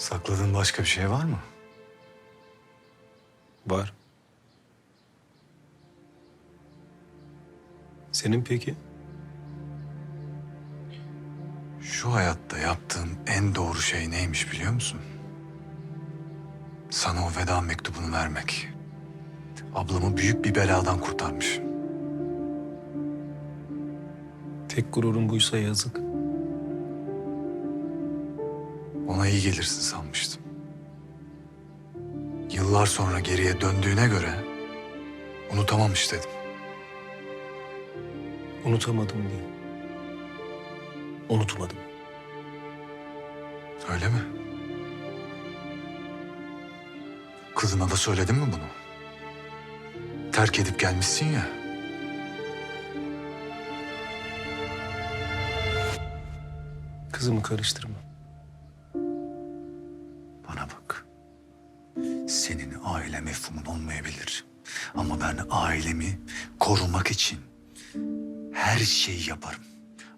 Sakladığın başka bir şey var mı? Var. Senin peki? Şu hayatta yaptığım en doğru şey neymiş biliyor musun? Sana o veda mektubunu vermek. Ablamı büyük bir beladan kurtarmış. Tek gururun buysa yazık. Ona iyi gelirsin sanmıştım. Yıllar sonra geriye döndüğüne göre unutamamış dedim. Unutamadım diye. Unutmadım. Öyle mi? Kızına da söyledin mi bunu? Terk edip gelmişsin ya. Kızımı karıştırma. Senin aile mefhumun olmayabilir. Ama ben ailemi korumak için her şeyi yaparım.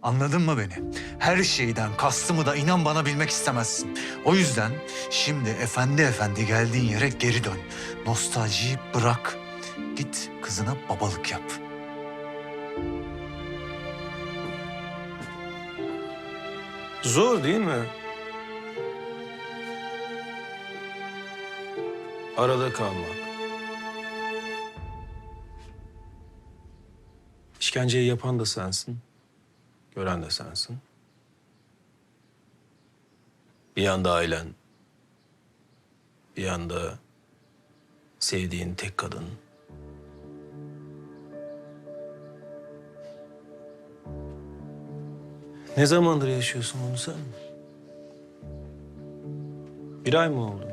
Anladın mı beni? Her şeyden kastımı da inan bana bilmek istemezsin. O yüzden şimdi efendi efendi geldiğin yere geri dön. Nostaljiyi bırak. Git kızına babalık yap. Zor değil mi? Arada kalmak. İşkenceyi yapan da sensin. Gören de sensin. Bir yanda ailen. Bir yanda sevdiğin tek kadın. Ne zamandır yaşıyorsun bunu sen? Bir ay mı oldu?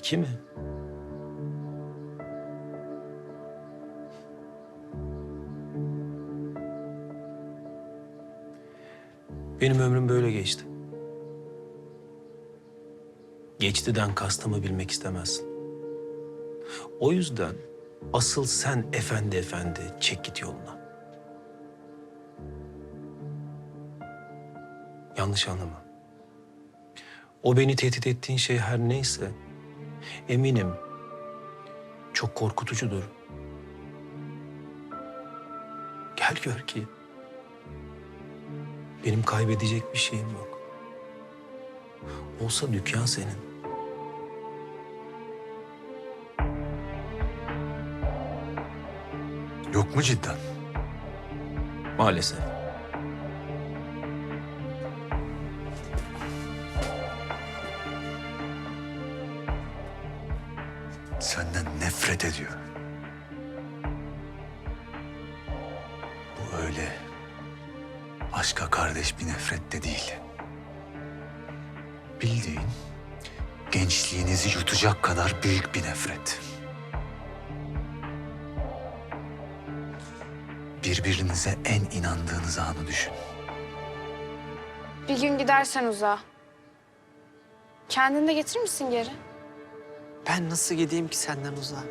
İki mi? Benim ömrüm böyle geçti. Geçtiden kastımı bilmek istemezsin. O yüzden asıl sen efendi efendi çek git yoluna. Yanlış anlama. O beni tehdit ettiğin şey her neyse eminim çok korkutucudur. Gel gör ki benim kaybedecek bir şeyim yok. Olsa dükkan senin. Yok mu cidden? Maalesef. Senden nefret ediyor. Bu öyle aşka kardeş bir nefret de değil. Bildiğin gençliğinizi yutacak kadar büyük bir nefret. Birbirinize en inandığınız anı düşün. Bir gün gidersen uzağa. Kendini de getirir misin geri? Ben nasıl gideyim ki senden uzağa?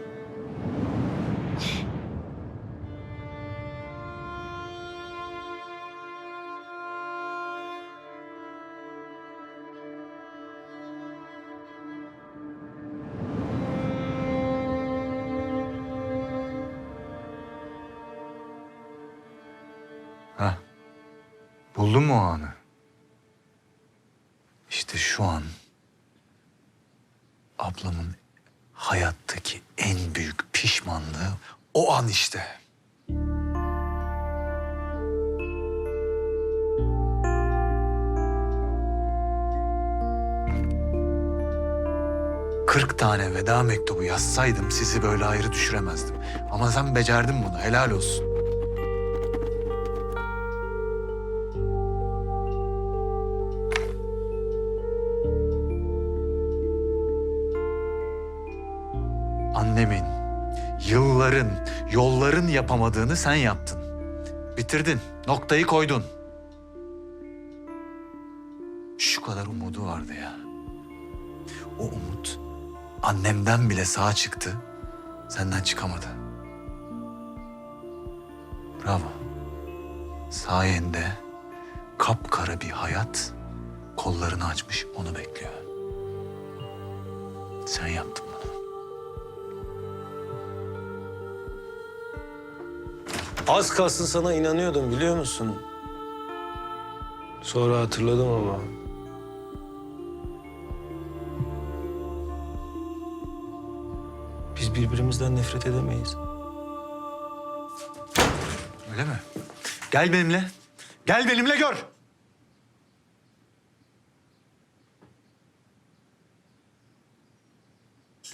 Ha? Buldun mu o anı? İşte şu an ablamın hayattaki en büyük pişmanlığı o an işte. Kırk tane veda mektubu yazsaydım sizi böyle ayrı düşüremezdim. Ama sen becerdin bunu, helal olsun. Annemin, yılların, yolların yapamadığını sen yaptın. Bitirdin, noktayı koydun. Şu kadar umudu vardı ya. O umut annemden bile sağ çıktı, senden çıkamadı. Bravo. Sayende kapkara bir hayat kollarını açmış onu bekliyor. Sen yaptın Az kalsın sana inanıyordum biliyor musun? Sonra hatırladım ama. Biz birbirimizden nefret edemeyiz. Öyle mi? Gel benimle. Gel benimle gör.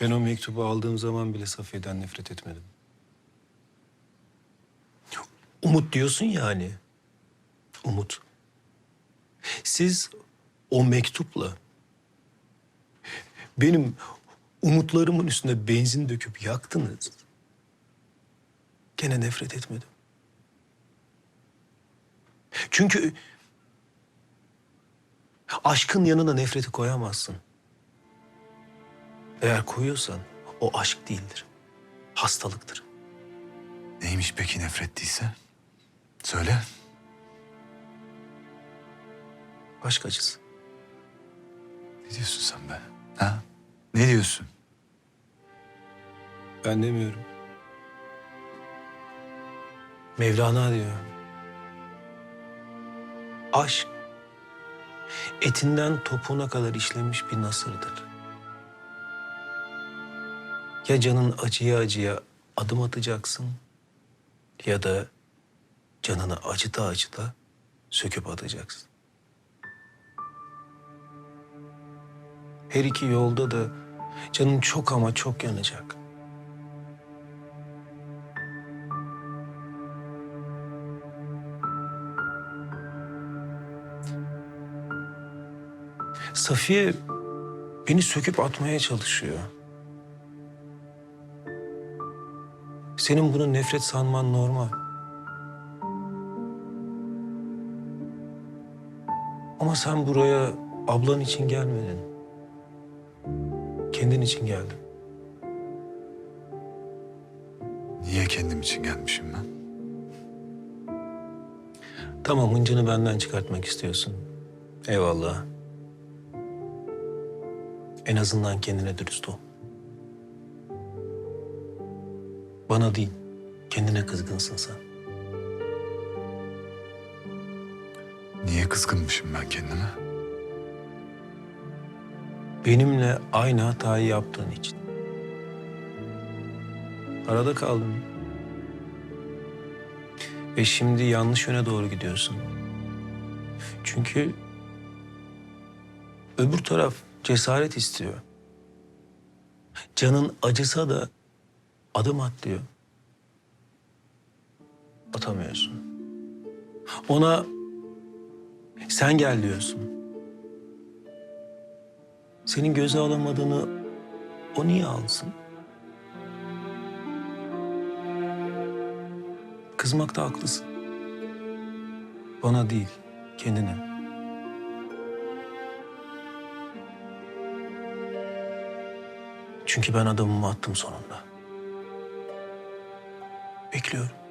Ben o mektubu aldığım zaman bile Safiye'den nefret etmedim. Umut diyorsun ya hani. Umut. Siz o mektupla benim umutlarımın üstüne benzin döküp yaktınız. Gene nefret etmedim. Çünkü aşkın yanına nefreti koyamazsın. Eğer koyuyorsan o aşk değildir. Hastalıktır. Neymiş peki nefret değilse? Söyle. Aşk acısı. Ne diyorsun sen be? Ha? Ne diyorsun? Ben demiyorum. Mevlana diyor. Aşk etinden topuğuna kadar işlemiş bir nasırdır. Ya canın acıya acıya adım atacaksın ya da canını acıta acıta söküp atacaksın. Her iki yolda da canın çok ama çok yanacak. Safiye beni söküp atmaya çalışıyor. Senin bunu nefret sanman normal. Ama sen buraya ablan için gelmedin. Kendin için geldin. Niye kendim için gelmişim ben? Tamam hıncını benden çıkartmak istiyorsun. Eyvallah. En azından kendine dürüst ol. Bana değil, kendine kızgınsın sen. Niye kızgınmışım ben kendime? Benimle aynı hatayı yaptığın için. Arada kaldın. Ve şimdi yanlış yöne doğru gidiyorsun. Çünkü öbür taraf cesaret istiyor. Canın acısa da adım at. Atamıyorsun. Ona sen gel diyorsun. Senin göze alamadığını o niye alsın? Kızmakta haklısın. Bana değil, kendine. Çünkü ben adımımı attım sonunda. Bekliyorum.